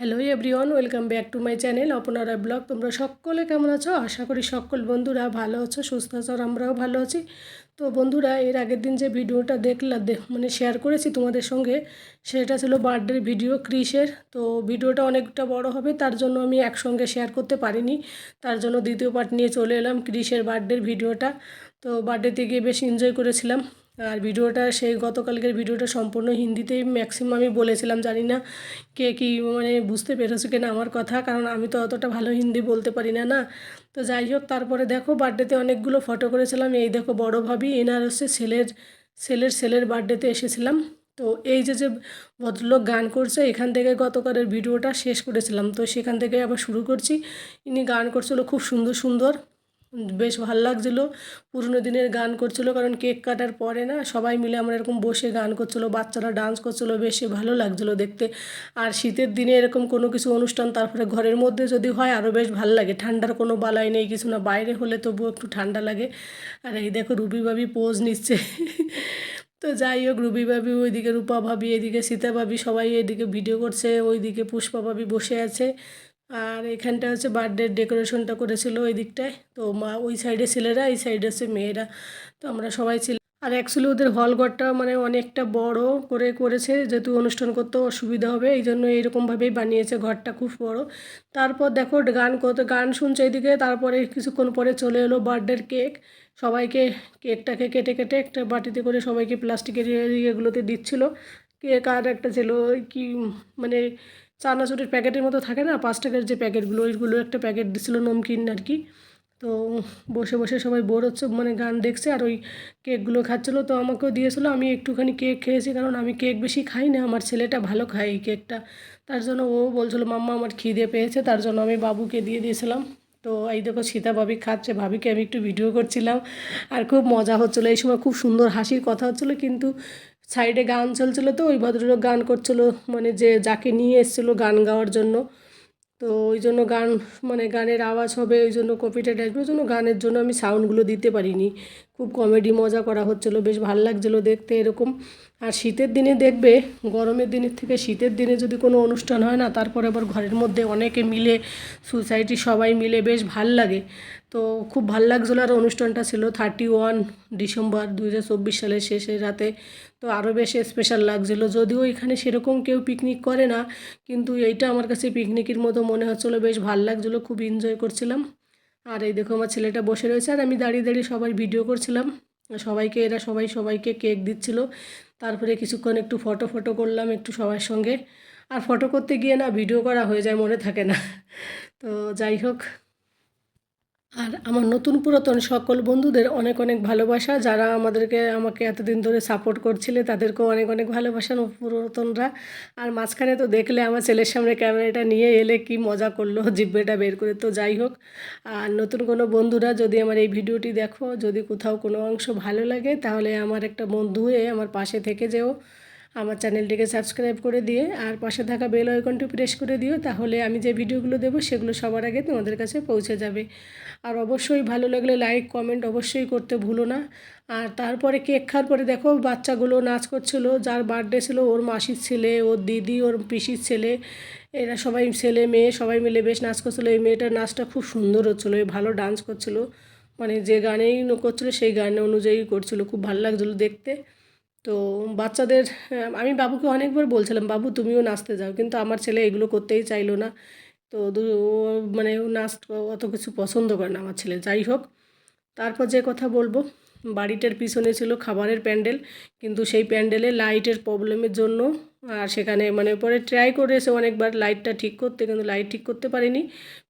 Hello everyone welcome back to my channel অপনারা blog তোমরা সকলে কেমন আছো? আশা করি সকল বন্ধুরা ভালো আছো, সুস্থ আছো, আর আমরাও ভালো আছি। তো বন্ধুরা, এর আগের দিন যে ভিডিওটা দেখলাম দেখ মানে শেয়ার করেছি তোমাদের সঙ্গে, সেটা ছিল বার্থডের ভিডিও ক্রিসের তো ভিডিওটা অনেকটা বড় হবে, তার জন্য আমি একসঙ্গে শেয়ার করতে পারিনি। তার জন্য দ্বিতীয় পার্ট নিয়ে চলে এলাম ক্রিসের বার্থডের ভিডিওটা। তো বার্থডেতে গিয়ে বেশ এনজয় করেছিলাম। আর ভিডিওটা সেই গতকালকের ভিডিওটা সম্পূর্ণ হিন্দিতেই ম্যাক্সিমাম আমি বলেছিলাম, জানি না কে কী মানে বুঝতে পেরেছ কিনা আমার কথা, কারণ আমি তো অতটা ভালো হিন্দি বলতে পারি না না। তো যাই হোক, তারপরে দেখো বার্থডেতে অনেকগুলো ফটো করেছিলাম, এই দেখো বড় ভাবি, এনার হচ্ছে ছেলের ছেলের ছেলের বার্থডেতে এসেছিলাম। তো এই যে যে ভদ্রলোক গান করছে, এখান থেকে গতকালের ভিডিওটা শেষ করেছিলাম। তো সেখান থেকে আবার শুরু করছি, ইনি গান করছিল খুব সুন্দর সুন্দর। বেশ ভালো লাগছিল। পুরনো দিনের গান করছিল, কারণ কেক কাটার পরে না সবাই মিলে আমরা এরকম বসে গান করছিল, বাচ্চারা ডান্স করছিল, বেশ ভালো লাগছিল দেখতে। আর শীতের দিনে এরকম কোনো কিছু অনুষ্ঠান তারপরে ঘরের মধ্যে যদি হয় আরও বেশ ভালো লাগে। ঠান্ডার কোনো বালাই নেই, কিছু না। বাইরে হলে তবুও একটু ঠান্ডা লাগে। আর এই দেখো রুবি ভাবি পোজ নিচ্ছে। তো যাই হোক, রুবি ভাবি ওইদিকে, রূপা ভাবি এদিকে, সীতা ভাবি সবাই এদিকে ভিডিও করছে, ওইদিকে পুষ্পা ভাবি বসে আছে। আর এখানটা হচ্ছে বার্থডের ডেকোরেশনটা করেছিল ওই দিকটায়। তো মা, ওই সাইডে ছেলেরা, এই সাইডে হচ্ছে মেয়েরা। তো আমরা সবাই ছিল আর অ্যাকচুয়ালি ওদের হল ঘরটা মানে অনেকটা বড় করে করেছে, যেহেতু অনুষ্ঠান করতেও অসুবিধা হবে, এই জন্য এইরকমভাবেই বানিয়েছে ঘরটা খুব বড়। তারপর দেখো গান করতে গান শুনছে এদিকে তারপরে কিছুক্ষণ পরে চলে এলো বার্থডের কেক সবাইকে কেকটাকে কেটে কেটে একটা বাটিতে করে সবাইকে প্লাস্টিকের ইয়েগুলোতে দিচ্ছিল। কেক আর একটা ছিল কি মানে চানাচুরের প্যাকেটের মতো থাকে না? পাঁচ টাকার যে প্যাকেটগুলো, ওইগুলো একটা প্যাকেট দিছিলো নমকিন আর কি তো বসে বসে সবাই বোর হচ্ছে মানে গান দেখছে আর ওই কেকগুলো খাচ্ছিলো। তো আমাকেও দিয়েছিল, আমি একটুখানি কেক খেয়েছি, কারণ আমি কেক বেশি খাই না, আমার ছেলেটা ভালো খায় এই কেকটা। তার জন্য ও বলছিল, মাম্মা, আমার খিদে পেয়েছে। তার জন্য আমি বাবুকে দিয়ে দিয়েছিলাম। তো এই দেখো সীতা ভাবি খাচ্ছে, ভাবিকে আমি একটু ভিডিও করছিলাম। আর খুব মজা হচ্ছিল, এই সময় খুব সুন্দর হাসির কথা হচ্ছিল, কিন্তু সাইডে গান চলছিলো তো, ওই ভদ্রলোক গান করছিল মানে যে যাকে নিয়ে এসেছিল গান গাওয়ার জন্য। তো ওই জন্য গান মানে গানের আওয়াজ হবে, ওই জন্য কপিটা আসবে ওই জন্য গানের জন্য আমি সাউন্ডগুলো দিতে পারিনি। খুব কমেডি মজা করা হচ্ছিল, বেশ ভালো লাগছিল দেখতে এরকম। আর শীতের দিনে দেখবে, গরমের দিনের থেকে শীতের দিনে যদি কোনো অনুষ্ঠান হয় না, তারপরে আবার ঘরের মধ্যে অনেকে মিলে, সোসাইটি সবাই মিলে বেশ ভালো লাগে। তো খুব ভালো লাগছিল আর অনুষ্ঠানটা ছিল থার্টি ওয়ান ডিসেম্বর দু হাজার চব্বিশ সালের শেষে রাতে। তো আরও বেশ স্পেশাল লাগছিল, যদিও এখানে সেরকম কেউ পিকনিক করে না, কিন্তু এইটা আমার কাছে পিকনিকের মতো মনে হচ্ছিল, বেশ ভালো লাগছিল, খুব এনজয় করছিলাম। আর এই দেখো আমার ছেলেটা বসে রয়েছে আর আমি দাঁড়িয়ে দাঁড়িয়ে সবাই ভিডিও করছিলাম। সবাইকে এরা সবাই সবাইকে কেক দিচ্ছিল। তারপরে কিছুক্ষণ একটু ফটো ফটো করলাম একটু সবার সঙ্গে। আর ফটো করতে গিয়ে না ভিডিও করা হয়ে যায় মনে থাকে না। তো যাই হোক। আর আমার নতুন পুরাতন সকল বন্ধুদের অনেক অনেক ভালোবাসা, যারা আমাদেরকে, আমাকে এতদিন ধরে সাপোর্ট করছিলে, তাদেরকেও অনেক অনেক ভালোবাসা পুরাতনরা। আর মাঝখানে তো দেখলে আমার ছেলের সামনে ক্যামেরাটা নিয়ে এলে কি মজা করল জিব্বেটা বের করে। তো যাই হোক, আর নতুন কোনো বন্ধুরা যদি আমার এই ভিডিওটি দেখো, যদি কোথাও কোনো অংশ ভালো লাগে, তাহলে আমার একটা বন্ধু হয়ে আমার পাশে থেকে যেও। আমার চ্যানেলটিকে সাবস্ক্রাইব করে দিয়ে আর পাশে থাকা বেল আইকনটি প্রেস করে দিও, তাহলে আমি যে ভিডিওগুলো দেবো সেগুলো সবার আগে তোমাদের কাছে পৌঁছে যাবে। আর অবশ্যই ভালো লাগলে লাইক কমেন্ট অবশ্যই করতে ভুলো না। আর তারপরে কেক খাওয়ার পরে দেখো বাচ্চাগুলো নাচ করছিল, যার বার্থডে ছিল ওর মাসির ছেলে, ওর দিদি, ওর পিসির ছেলে, এরা সবাই ছেলে মেয়ে, সবাই মিলে বেশ নাচ করছিল। এই মেয়েটার নাচটা খুব সুন্দর হচ্ছিল এই ভালো ডান্স করছিল। মানে যে গানেই করছিল সেই গানে অনুযায়ী করছিল, খুব ভালো লাগছিল দেখতে। তো বাচ্চাদের আমি বাবুকে অনেকবার বলছিলাম, বাবু, তুমিও নাচতে যাও। কিন্তু আমার ছেলে এগুলো করতেই চাইলো না। তো ও মানে নাচ অত কিছু পছন্দ করে না আমার ছেলে, যাই হোক। তারপর যে কথা বলব, বাড়িটার পিছনে ছিল খাবারের প্যান্ডেল, কিন্তু সেই প্যান্ডেলে লাইটের প্রবলেমের জন্য, আর সেখানে মানে পরে ট্রাই করেছে অনেকবার লাইটটা ঠিক করতে, কিন্তু লাইট ঠিক করতে পারিনি।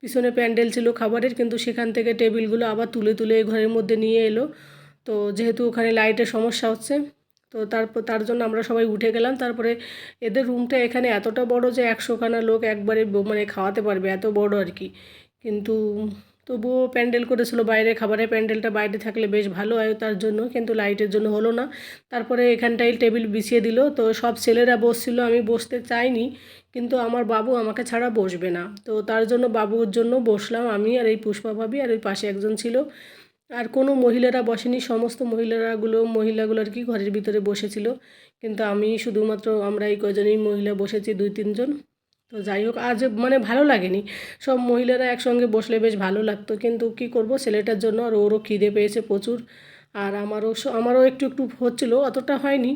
পিছনে প্যান্ডেল ছিল খাবারের, কিন্তু সেখান থেকে টেবিলগুলো আবার তুলে তুলে ঘরের মধ্যে নিয়ে এলো। তো যেহেতু ওখানে লাইটের সমস্যা হচ্ছে তো তারপর, তার জন্য আমরা সবাই উঠে গেলাম। তারপরে এদের রুমটা এখানে এতটা বড় যে একশোখানা লোক একবারে মানে খাওয়াতে পারবে, এত বড় আর কি। কিন্তু তবুও প্যান্ডেল করেছিল বাইরে, খাবারের প্যান্ডেলটা বাইরে থাকলে বেশ ভালো হয় তার জন্য, কিন্তু লাইটের জন্য হলো না। তারপরে এখানটাই টেবিল বিছিয়ে দিল, তো সব ছেলেরা বসছিল, আমি বসতে চাইনি, কিন্তু আমার বাবু আমাকে ছাড়া বসবে না। তো তার জন্য বাবুর জন্য বসলাম আমি আর এই পুষ্পা ভাবি আর ওই পাশে একজন ছিল। আর কোনো মহিলারা বসেনি, সমস্ত মহিলারাগুলো, মহিলাগুলো আর কি ঘরের ভিতরে বসেছিল। কিন্তু আমি শুধুমাত্র আমরা এই কজনই মহিলা বসেছি, দুই তিনজন। তো যাই হোক, আজ মানে ভালো লাগেনি। সব মহিলারা একসঙ্গে বসলে বেশ ভালো লাগতো। কিন্তু কি করব, ছেলেটার জন্য আর ওরও খিদে পেয়েছে প্রচুর। আর আমারও আমারও একটু একটু হচ্ছিল, অতটা হয়নি।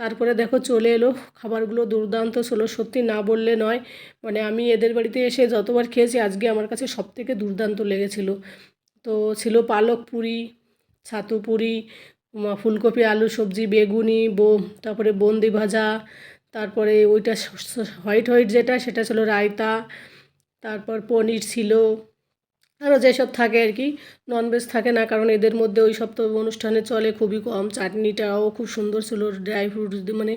তারপরে দেখো চলে এলো। খাবারগুলো দুর্দান্ত ছিল, সত্যি না বললে নয়। মানে আমি এদের বাড়িতে এসে যতবার খেয়েছি, আজকে আমার কাছে সব থেকে দুর্দান্ত লেগেছিল। তো ছিল পালক পুরি, ছাতু পুরি ফুলকপি, আলু সবজি, বেগুনি বো তারপরে বন্দি ভাজা, তারপরে ওইটা হোয়াইট হোয়াইট যেটা সেটা ছিল রায়তা, তারপর পনির ছিল। আরও যেসব থাকে আর কি ননভেজ থাকে না কারণ এদের মধ্যে ওই সব তো অনুষ্ঠানে চলে খুবই কম। চাটনিটাও খুব সুন্দর ছিল ড্রাই ফ্রুট মানে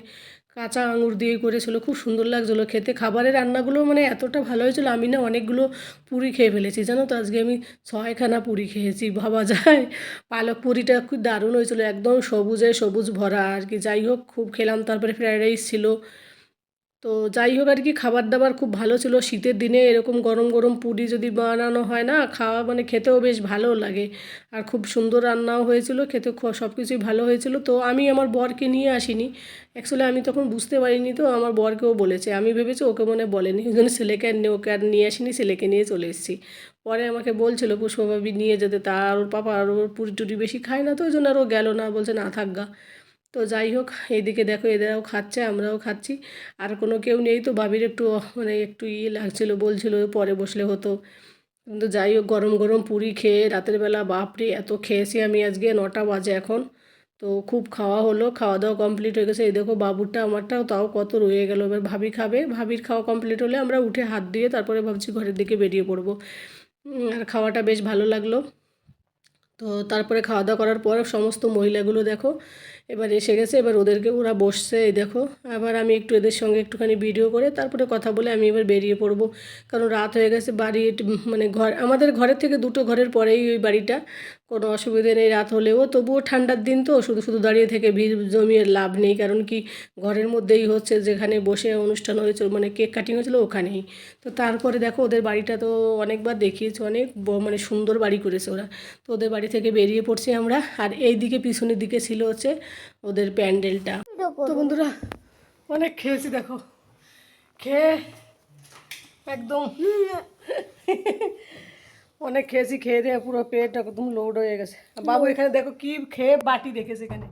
কাঁচা আঙুর দিয়ে করেছিল, খুব সুন্দর লাগছিল খেতে। খাবারের রান্নাগুলো মানে এতটা ভালো হয়েছিল, আমি না অনেকগুলো পুরি খেয়ে ফেলেছি। জানো তো, আজকে আমি ছয়খানা পুরি খেয়েছি, ভাবা যায়। পালক পুরিটা খুব দারুণ হয়েছিল, একদম সবুজে সবুজ ভরা আর কি। যাই হোক, খুব খেলাম, তারপরে ফ্রায়েড রাইস ছিল। তো যাই হোক আর কি খাবার দাবার খুব ভালো ছিল। শীতের দিনে এরকম গরম গরম পুরি যদি বানানো হয় না, খাওয়া মানে খেতেও বেশ ভালো লাগে। আর খুব সুন্দর রান্নাও হয়েছিল, খেতে সব কিছুই ভালো হয়েছিল। তো আমি আমার বরকে নিয়ে আসিনি। অ্যাকচুয়ালি আমি তখন বুঝতে পারিনি তো, আমার বরকেও বলেছে। আমি ভেবেছি ওকে মনে বলেনি। ওই জন্য ছেলেকে আর নিয়ে- ওকে আর নিয়ে আসিনি, ছেলেকে নিয়ে চলে এসেছি। পরে আমাকে বলছিল, পুষ্পভাবি, নিয়ে যেতে। তার ওর পাপা আর ওর পুরি টুরি বেশি খায় না তো, ওই জন্য আর ও গেল না। বলছে, না, থাক গা। তো যাই হোক, এইদিকে দেখো, এদেরাও খাচ্ছে, আমরাও খাচ্ছি। আর কোনো কেউ নেই তো, ভাবির একটু মানে একটু ইয়ে লাগছিল, বলছিল পরে বসলে হতো। কিন্তু যাই হোক, গরম গরম পুরি খেয়ে রাতের বেলা, বাপরে, এত খেয়েছি আমি আজকে, নটা বাজে এখন। তো খুব খাওয়া হলো, খাওয়া দাওয়া কমপ্লিট হয়ে গেছে। এই দেখো, বাবুরটা, আমারটাও তাও কত রয়ে গেল। এবার ভাবি খাবে, ভাবির খাওয়া কমপ্লিট হলে আমরা উঠে হাত দিয়ে তারপরে ভাবছি ঘরের দিকে বেরিয়ে পড়ব। আর খাওয়াটা বেশ ভালো লাগল। তো তারপরে খাওয়া দাওয়া করার পর সমস্ত মহিলাগুলো দেখো এবার এসে গেছে, এবার ওদেরকে, ওরা বসছে, এই দেখো। আবার আমি একটু এদের সঙ্গে একটুখানি ভিডিও করে তারপরে কথা বলে আমি এবার বেরিয়ে পড়ব। কারণ রাত হয়ে গেছে বাড়ি মানে ঘর, আমাদের ঘরের থেকে দুটো ঘরের পরেই ওই বাড়িটা। কোনো অসুবিধে নেই রাত হলেও, তবুও ঠান্ডার দিন তো, শুধু শুধু দাঁড়িয়ে থেকে ভিড় জমিয়ে লাভ নেই, কারণ কি ঘরের মধ্যেই হচ্ছে, যেখানে বসে অনুষ্ঠান হয়েছিল মানে কেক কাটিং হয়েছিল ওখানেই। তো তারপরে দেখো, ওদের বাড়িটা তো অনেকবার দেখিয়েছে, অনেক মানে সুন্দর বাড়ি করেছে ওরা। তো ওদের বাড়ি থেকে বেরিয়ে পড়ছি আমরা, আর এই দিকে পিছনের দিকে ছিল হচ্ছে ওদের প্যান্ডেলটা। তো বন্ধুরা, অনেক খেয়েছি দেখো। খেয়ে একদম অনেক খেয়েছি, খেয়ে দিয়ে পুরো পেট একদম লোড হয়ে গেছে। বাবু এখানে দেখো কি খেয়ে বাটি রেখেছে এখানে।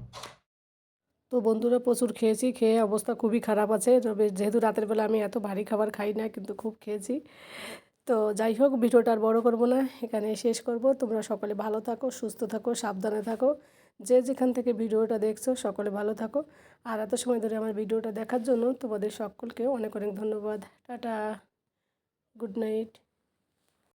তো বন্ধুরা প্রচুর খেয়েছি, খেয়ে অবস্থা খুবই খারাপ আছে। তবে যেহেতু রাতের বেলা আমি এত ভারী খাবার খাই না, কিন্তু খুব খেয়েছি। তো যাই হোক, ভিডিওটা আর বড় করব না, এখানে শেষ করব। তোমরা সকলে ভালো থাকো, সুস্থ থাকো, সাবধানে থাকো। যে যেখান থেকে ভিডিওটা দেখছ, সকলে ভালো থাকো। আর এত সময় ধরে আমার ভিডিওটা দেখার জন্য তোমাদের সকলকে অনেক অনেক ধন্যবাদ। Tata, good night.